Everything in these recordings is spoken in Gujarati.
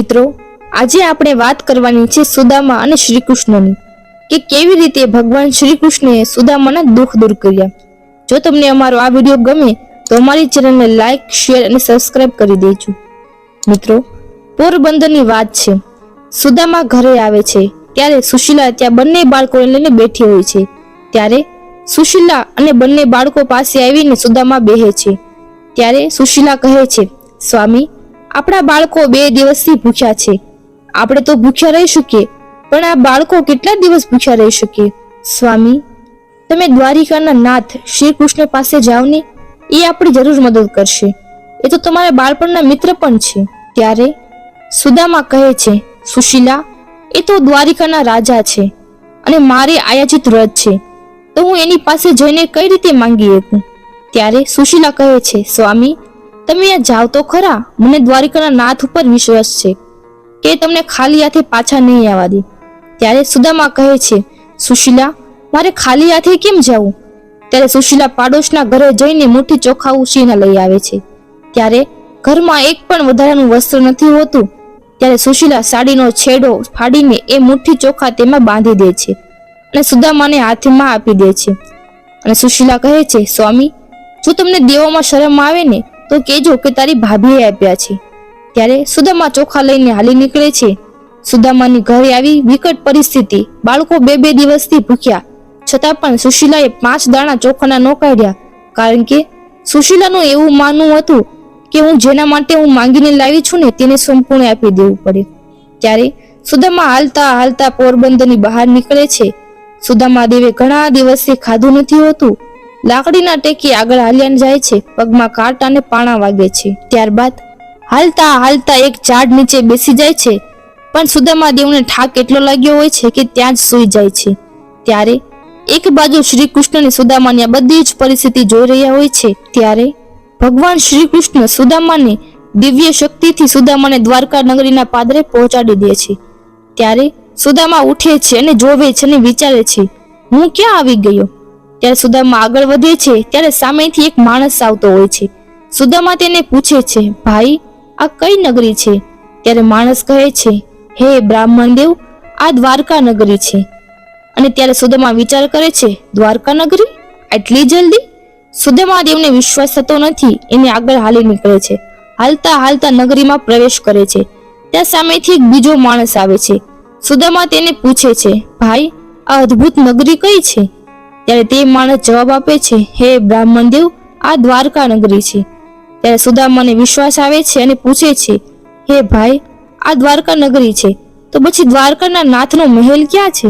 મિત્રો, આજે આપણે વાત કરવાની છે સુદામા અને શ્રી કૃષ્ણની કે કેવી રીતે ભગવાન શ્રી કૃષ્ણએ સુદામાના દુઃખ દૂર કર્યા. જો તમને અમારો આ વીડિયો ગમે, તો અમારી ચેનલને લાઈક, શેર અને સબસ્ક્રાઇબ કરી દેજો. મિત્રો, પોરબંદરની વાત છે. સુદામા ઘરે આવે છે, ત્યારે સુશીલા ત્યાં બંને બાળકોને લઈને બેઠી હોય છે. ત્યારે સુશીલા અને બંને બાળકો પાસે આવીને સુદામા બેહે છે. ત્યારે સુશીલા કહે છે, સ્વામી આપણા બાળકો બે દિવસથી ભૂખ્યા છે. આપણે તો ભૂખ્યા રહી શકીએ, પણ આ બાળકો કેટલા દિવસ ભૂખ્યા રહી શકીએ? સ્વામી, તમે દ્વારિકાના નાથ શ્રી કૃષ્ણ પાસે જાઓ ને, એ આપણી જરૂર મદદ કરશે. એ તો તમારા બાળપણના મિત્ર પણ છે. ત્યારે સુદામા કહે છે, સુશીલા, એ તો દ્વારિકાના રાજા છે અને મારે આયાચિત વ્રત છે. તો હું એની પાસે જઈને કઈ રીતે માંગી શકું? ત્યારે સુશીલા કહે છે, સ્વામી તમે અહીંયા જાઓ તો ખરા? મને દ્વારિકાના નાથ ઉપર વિશ્વાસ છે કે તમને ખાલી હાથે પાછા નહીં આવવા દે. ત્યારે સુદામા કહે છે, સુશીલા, મારે ખાલી હાથે કેમ જવું? ત્યારે સુશીલા પાડોશના ઘરે જઈને મુઠ્ઠી ચોખા ઉછીને લઈ આવે છે. ત્યારે ઘરમાં એક પણ વધારાનું વસ્ત્ર નથી હોતું. ત્યારે સુશીલા સાડીનો છેડો ફાડીને એ મુઠ્ઠી ચોખા તેમાં બાંધી દે છે અને સુદામાને હાથમાં આપી દે છે. અને સુશીલા કહે છે, સ્વામી, જો તમને દેવામાં શરમ આવે ને તો કહેજો કે તારી ભાભીએ આપ્યા છે. ત્યારે સુદામા ચોખા લઈને હાલી નીકળે છે. સુદામાની ઘરે આવી વિકટ પરિસ્થિતિ. બાળકો બે બે દિવસથી ભૂખ્યા. છતાં પણ સુશીલાએ પાંચ દાણા ચોખાના ન કાઢ્યા. કારણ કે સુશીલાનું એવું માનવું હતું કે હું જેના માટે હું માંગીને લાવી છું ને તેને સંપૂર્ણ આપી દેવું પડે. ત્યારે સુદામા હાલતા હાલતા પોરબંદરની બહાર નીકળે છે. સુદામા દેવે ઘણા દિવસથી ખાધું નથી હોતું. લાકડીના ટેકી આગળ હાલ્યા જાય છે, પગમાં કાંટા અને પાણા વાગે છે. ત્યારબાદ હાલતા હાલતા એક ઝાડ નીચે બેસી જાય છે, પણ સુદામા દેવને ઠાક એટલો લાગ્યો હોય છે કે ત્યાં જ સૂઈ જાય છે. ત્યારે એક બાજુ શ્રી કૃષ્ણની સુદામાની આ બધી જ પરિસ્થિતિ જોઈ રહ્યા હોય છે, ત્યારે ભગવાન શ્રી કૃષ્ણ સુદામાને દિવ્ય શક્તિથી સુદામાને દ્વારકા નગરીના પાદરે પહોંચાડી દે છે. ત્યારે સુદામા ઉઠે છે અને જોવે છે અને વિચારે છે, હું ક્યાં આવી ગયો? ત્યારે સુદામા આગળ વધે છે, ત્યારે સામેથી એક માણસ આવતો હોય છે. સુદામા તેને પૂછે છે, ભાઈ, આ કઈ નગરી છે? ત્યારે માણસ કહે છે, હે બ્રાહ્મણ દેવ, આ દ્વારકા નગરી છે. અને ત્યારે સુદામા વિચાર કરે છે, દ્વારકા નગરી? આટલી જલ્દી? સુદામા દેવને વિશ્વાસ થતો નથી, એને આગળ હાલી નીકળે છે. હાલતા હાલતા નગરીમાં પ્રવેશ કરે છે. ત્યાં સામેથી એક બીજો માણસ આવે છે. સુદામા તેને પૂછે છે, ભાઈ, આ અદ્ભુત નગરી કઈ છે? ત્યારે તે માણસ જવાબ આપે છે, હે બ્રાહ્મણ દેવ, આ દ્વારકા નગરી છે. ત્યારે સુદામાને વિશ્વાસ આવે છે અને પૂછે છે, હે ભાઈ, આ દ્વારકા નગરી છે, તો પછી દ્વારકાના નાથનો મહેલ ક્યાં છે?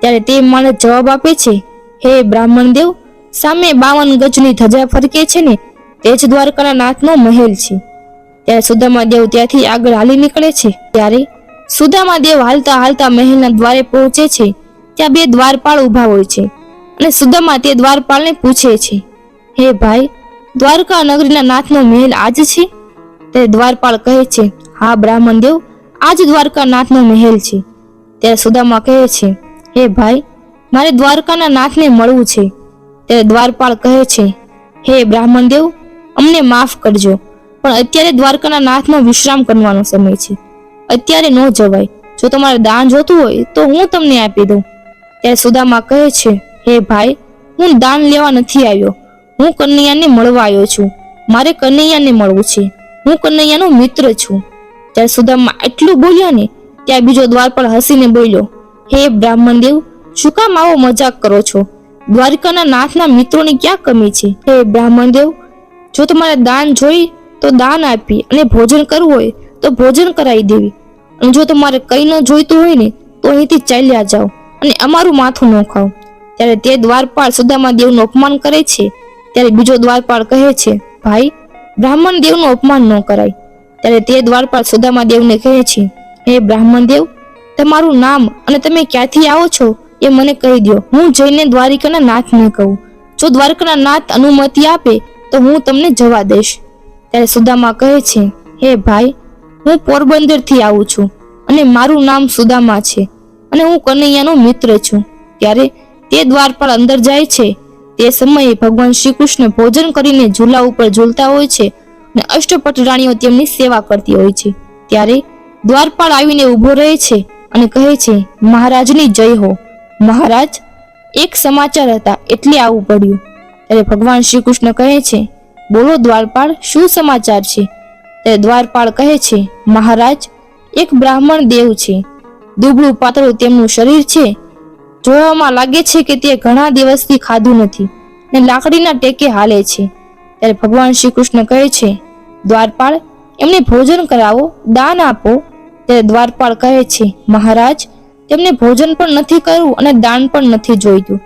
ત્યારે તે માણસ જવાબ આપે છે, હે બ્રાહ્મણ દેવ, સામે બાવન ગજની ધજા ફરકે છે ને, તે જ દ્વારકાના નાથનો મહેલ છે. ત્યારે સુદામા દેવ ત્યાંથી આગળ હાલી નીકળે છે. ત્યારે સુદામા દેવ હાલતા હાલતા મહેલના દ્વારે પહોંચે છે, ત્યાં બે દ્વારપાળ ઊભા હોય છે. અને સુદામા તે દ્વારપાળને પૂછે છે, હે ભાઈ, દ્વારકા નગરીના નાથનો મહેલ આજ છે? તે દ્વારપાળ કહે છે, હા, બ્રાહ્મણ દેવ, આજ દ્વારકા નાથનો મહેલ છે. ત્યારે સુદામા કહે છે, હે ભાઈ, મારે દ્વારકાના નાથને મળવું છે. ત્યારે દ્વારપાળ કહે છે, હે બ્રાહ્મણ દેવ, અમને માફ કરજો, પણ અત્યારે દ્વારકાના નાથનો વિશ્રામ કરવાનો સમય છે. અત્યારે ન જવાય. જો તમારે દાન જોતું હોય તો હું તમને આપી દઉં. ત્યારે સુદામા કહે છે હે ભાઈ, હું દાન લેવા નથી આવ્યો. હું કનૈયાને મળવા આવ્યો છું. મારે કનૈયાને મળવું છે. હું કનૈયાનો મિત્ર છું. ત્યારે સુદામા એટલું બોલ્યા ને, ત્યાં બીજો દ્વારપાળ હસીને બોલ્યો, હે બ્રાહ્મણ દેવ, શું કામ આવો મજાક કરો છો? દ્વારકાના નાથના મિત્રોની ક્યાં કમી છે? હે બ્રાહ્મણ દેવ, જો તમારે દાન જોઈ, તો દાન આપી અને ભોજન કરવું હોય, તો ભોજન કરાવી દેવી. અને જો તમારે કંઈ ન જોઈતું હોય ને, તો અહીંથી ચાલ્યા જાઓ અને અમારું માથું ન ખાઓ ત્યારે તે દ્વારપાળ સુદામા દેવનું અપમાન કરે છે. ત્યારે બીજો દ્વારપાળ કહે છે, ભાઈ, બ્રાહ્મણ દેવનું અપમાન ન કરાય. ત્યારે તે દ્વારપાળ સુદામા દેવને કહે છે, હે બ્રાહ્મણ દેવ, તમારું નામ અને તમે ક્યાંથી આવો છો એ મને કહી દો હું જઈને દ્વારિકાના નાથને કહું. જો દ્વારકાના નાથ અનુમતિ આપે, તો હું તમને જવા દઈશ. ત્યારે સુદામા કહે છે, હે ભાઈ, હું પોરબંદરથી આવું છું અને મારું નામ સુદામા છે અને હું કનૈયાનો મિત્ર છું. ત્યારે તે દ્વારપાળ અંદર જાય છે. તે સમયે ભગવાન શ્રી કૃષ્ણ ભોજન કરીને ઝૂલા ઉપર ઝૂલતા હોય છે અને અષ્ટપટ રાણીઓ તેમની સેવા કરતી હોય છે. ત્યારે દ્વારપાળ આવીને ઊભો રહે છે અને કહે છે, મહારાજની જય હો. મહારાજ, એક સમાચાર હતા એટલે આવવું પડ્યું. ત્યારે ભગવાન શ્રી કૃષ્ણ કહે છે, બોલો દ્વારપાળ, શું સમાચાર છે? ત્યારે દ્વારપાળ કહે છે, મહારાજ, એક બ્રાહ્મણ દેવ છે. દુબળું પાતળું તેમનું શરીર છે. જોવામાં લાગે છે કે તે ઘણા દિવસથી ખાધું નથી ને લાકડીના ટેકે હાલે છે. ત્યારે ભગવાન શ્રી કૃષ્ણ કહે છે, દ્વારપાળ, એમને ભોજન કરાવો, દાન આપો. ત્યારે દ્વારપાળ કહે છે, મહારાજ, તેમને ભોજન પણ નથી કરવું અને દાન પણ નથી જોઈતું.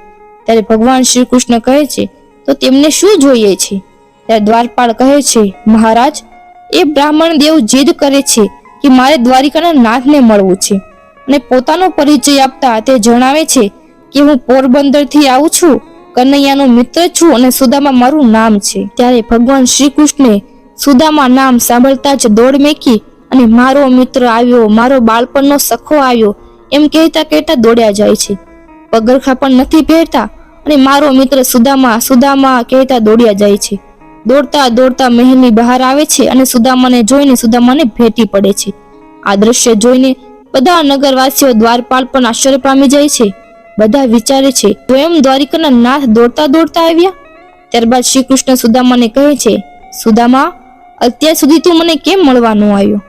ત્યારે ભગવાન શ્રી કૃષ્ણ કહે છે, તો તેમને શું જોઈએ છે? ત્યારે દ્વારપાળ કહે છે, મહારાજ, એ બ્રાહ્મણ દેવ જીદ કરે છે કે મારે દ્વારિકાના નાથને મળવું છે. અને પોતાનો પરિચય આપતા તે જણાવે છે કે હું પોરબંદરથી આવું છું, કનૈયાનો મિત્ર છું અને સુદામા મારું નામ છે. ત્યારે ભગવાન શ્રી કૃષ્ણે સુદામા નામ સાંભળતા જ દોડ મેકી અને મારો મિત્ર આવ્યો, મારો બાળપણનો સખો આવ્યો, એમ કહેતા કહેતા દોડ્યા જાય છે. પગરખા પણ નથી પહેરતા અને મારો મિત્ર સુદામા સુદામા કહેતા દોડ્યા જાય છે. દોડતા દોડતા મહેલની બહાર આવે છે અને સુદામાને જોઈને સુદામાને ભેટી પડે છે. આ દ્રશ્ય જોઈને બધા નગરવાસીઓ દ્વારપાલ પણ આશ્ચર્ય પામી જાય છે. બધા વિચારે છે સ્વયં દ્વારિકાના નાથ દોડતા દોડતા આવ્યા? ત્યારબાદ શ્રી કૃષ્ણ સુદામાને કહે છે, સુદામા, અત્યાર સુધી તું મને કેમ મળવા ન આવ્યો?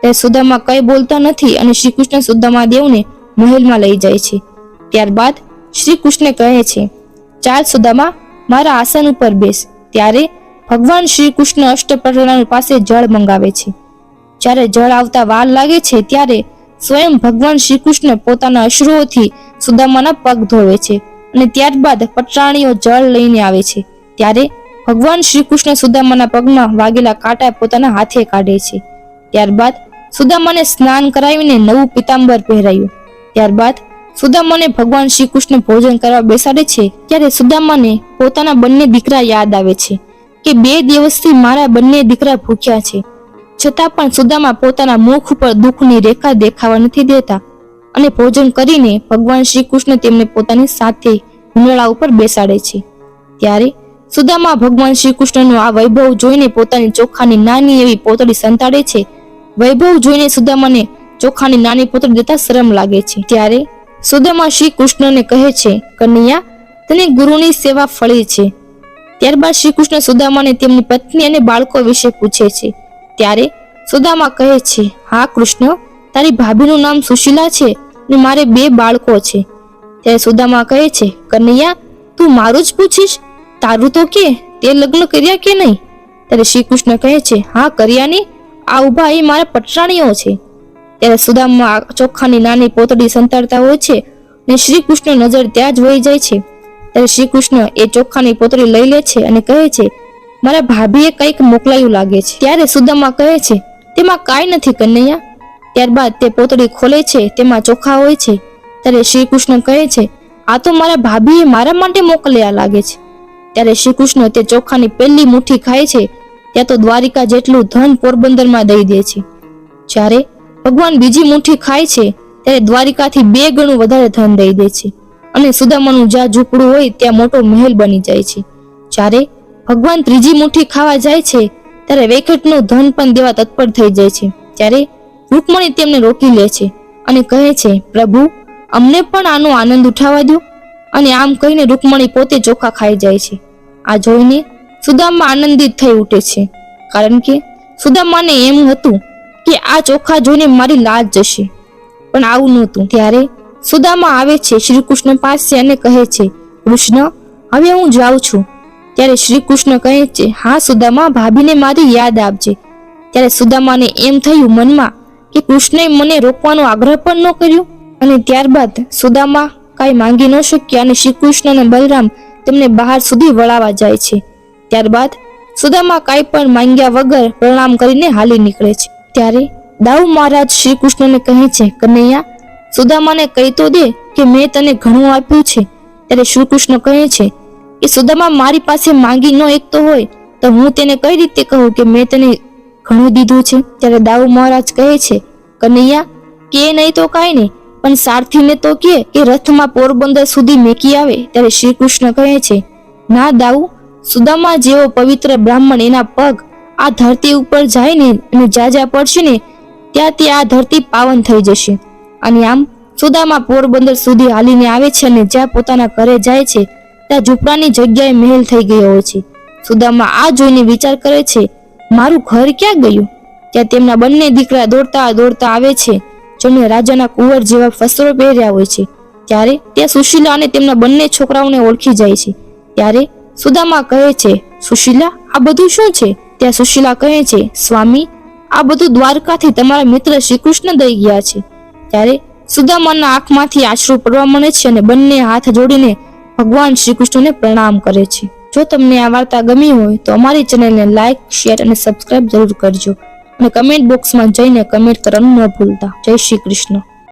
ત્યારે સુદામા કઈ બોલતા નથી અને શ્રી કૃષ્ણ સુદામા દેવને મહેલમાં લઈ જાય છે. ત્યારબાદ શ્રી કૃષ્ણ કહે છે, ચાલ સુદામા, મારા આસન ઉપર બેસ. ત્યારે ભગવાન શ્રી કૃષ્ણ અષ્ટપ્રધાન પાસે જળ મંગાવે છે. જ્યારે જળ આવતા વાર લાગે છે, ત્યારે સ્વયં ભગવાન શ્રી કૃષ્ણ પોતાના અશ્રુઓથી સુદામાના પગ ધોવે છે અને ત્યારબાદ પટરાણીઓ જળ લઈને આવે છે. ત્યારે ભગવાન શ્રી કૃષ્ણ સુદામાના પગમાં વાગેલા કાંટા પોતાના હાથે કાઢે છે. ત્યારબાદ સુદામાને સ્નાન કરાવીને નવું પિતાંબર પહેરાયું. ત્યારબાદ સુદામાને ભગવાન શ્રી કૃષ્ણ ભોજન કરવા બેસાડે છે ત્યારે સુદામાને પોતાના બંને દીકરા યાદ આવે છે કે બે દિવસથી મારા બંને દીકરા ભૂખ્યા છે. છતાં પણ સુદામા પોતાના મુખ ઉપર દુઃખની રેખા દેખાવા નથી દેતા અને ભોજન કરીને ભગવાન શ્રી કૃષ્ણ તેમને પોતાની સાથે હુંડળા ઉપર બેસાડે છે. ત્યારે સુદામા ભગવાન શ્રી કૃષ્ણનો આ વૈભવ જોઈને પોતાની ચોખાની નાની એવી પોતળી સંતાડે છે. વૈભવ જોઈને સુદામાને ચોખાની નાની પોતળી દેતા શરમ લાગે છે. ત્યારે સુદામા શ્રી કૃષ્ણને કહે છે કન્યા તને ગુરુની સેવા ફળી છે. ત્યારબાદ શ્રી કૃષ્ણ સુદામાને તેમની પત્ની અને બાળકો વિશે પૂછે છે. ત્યારે સુદામા કહે છે, હા, કૃષ્ણ, તારી ભાભીનું નામ સુશીલા છે અને મારે બે બાળકો છે. ત્યારે સુદામા કહે છે, કનૈયા, તું મારું જ પૂછીશ? તારું તો કે, તે લગ્ન કર્યા કે નહીં? ત્યારે શ્રી કૃષ્ણ કહે છે, હા કર્યા ને આ ઊભા એ મારા પટરાણીઓ છે. ત્યારે સુદામા ચોખાની નાની પોતડી સંતાડતા હોય છે અને શ્રી કૃષ્ણ નજર ત્યાં જ વહી જાય છે. ત્યારે શ્રી કૃષ્ણ એ ચોખાની પોતળી લઈ લે છે અને કહે છે મારા ભાભીએ કંઈક મોકલાયું લાગે છે. ત્યારે સુદામા કહે છે, તેમાં કાંઈ નથી કનૈયા ત્યારબાદ તે પોતળી ખોલે છે, તેમાં ચોખા હોય છે. ત્યારે શ્રી કૃષ્ણ કહે છે, આ તો મારા ભાભીએ મારા માટે મોકલ્યા લાગે છે. ત્યારે શ્રી કૃષ્ણ તે ચોખાની પહેલી મુઠ્ઠી ખાય છે, ત્યાં તો દ્વારિકા જેટલું ધન પોરબંદરમાં દઈ દે છે. જ્યારે ભગવાન બીજી મુઠ્ઠી ખાય છે, ત્યારે દ્વારિકાથી બે ગણું વધારે ધન દઈ દે છે. અને સુદામાનું જ્યાં ઝૂંપડું હોય, ત્યાં મોટો મહેલ બની જાય છે. જ્યારે ભગવાન ત્રીજી મુઠ્ઠી ખાવા જાય છે, ત્યારે વેકેટનું ધન પણ દેવા તત્પર થઈ જાય છે. ત્યારે રૂકમણી તેમને રોકી લે છે અને કહે છે, પ્રભુ, અમને પણ આનો આનંદ ઉઠાવવા દો. અને આમ કહીને રૂકમણી પોતે ચોખા ખાઈ જાય છે. આ જોઈને સુદામા આનંદિત થઈ ઉઠે છે. કારણ કે સુદામાને એમ હતું કે આ ચોખા જોઈને મારી લાજ જશે. પણ આવું નહોતું. ત્યારે સુદામા આવે છે, શ્રી કૃષ્ણ પાસે અને કહે છે, કૃષ્ણ, હવે હું જાઉં છું. ત્યારે શ્રી કૃષ્ણ કહે છે, હા, સુદામા, ભાભીને મારી યાદ આપજે. ત્યારે સુદામાને એમ થયું મનમાં કે કૃષ્ણએ મને રોકવાનો આગ્રહ પણ ન કર્યો અને ત્યારબાદ સુદામા કાંઈ માંગી ન શક્યા અને શ્રી કૃષ્ણ અને બલરામ તેમને બહાર સુધી વળાવા જાય છે. ત્યારબાદ સુદામા કાંઈ પણ માંગ્યા વગર પ્રણામ કરીને હાલી નીકળે છે. ત્યારે દાઉ મહારાજ શ્રી કૃષ્ણને કહે છે, કનૈયા, સુદામાને કહી તો દે કે મેં તને ઘણું આપ્યું છે. ત્યારે શ્રી કૃષ્ણ કહે છે કે સુદામા મારી પાસે માંગી ન એકતો હોય, તો હું તેને કઈ રીતે કહું કે મેં તને ઘણું દીધું છે? ત્યારે દાઉ મહારાજ કહે છે, કનૈયા, કે નહીં તો કાંઈ નહીં, પણ સારથીને તો કે કે રથમાં પોરબંદર સુધી મેકી આવે. ત્યારે શ્રી કૃષ્ણ કહે છે, ના દાઉ, સુદામા જેવો પવિત્ર બ્રાહ્મણ એના પગ આ ધરતી ઉપર જાય ને અને જાજા પડશે ને ત્યાં તે આ ધરતી પાવન થઈ જશે. અને આમ સુદામા પોરબંદર સુધી હાલીને આવે છે અને જ્યાં પોતાના ઘરે જાય છે ત્યાં ઝૂંપડાની જગ્યાએ મહેલ થઈ ગયો હોય છે. સુદામા આ જોઈને વિચાર કરે છે, મારું ઘર ક્યાં ગયું? ત્યાં તેમના બંને દીકરા દોડતા દોડતા આવે છે જેમણે રાજાના કુંવર જેવા વસ્ત્રો પહેર્યા હોય છે. ત્યારે ત્યાં સુશીલા અને તેમના બંને છોકરાઓને ઓળખી જાય છે. ત્યારે સુદામા કહે છે, સુશીલા, આ બધું શું છે? ત્યાં સુશીલા કહે છે, સ્વામી, આ બધું દ્વારકાથી તમારા મિત્ર શ્રી કૃષ્ણ દઈ ગયા છે. ત્યારે સુદામાના આંખમાંથી આશરો પડવા મળે છે અને બંને હાથ જોડીને ભગવાન શ્રી કૃષ્ણને પ્રણામ કરે છે. જો તમને આ વાર્તા ગમી હોય તો અમારી ચેનલને લાઇક શેર અને સબસ્ક્રાઇબ જરૂર કરજો. અને કમેન્ટ બોક્સમાં જઈને કમેન્ટ કરવાનું ન ભૂલતા. જય શ્રી કૃષ્ણ.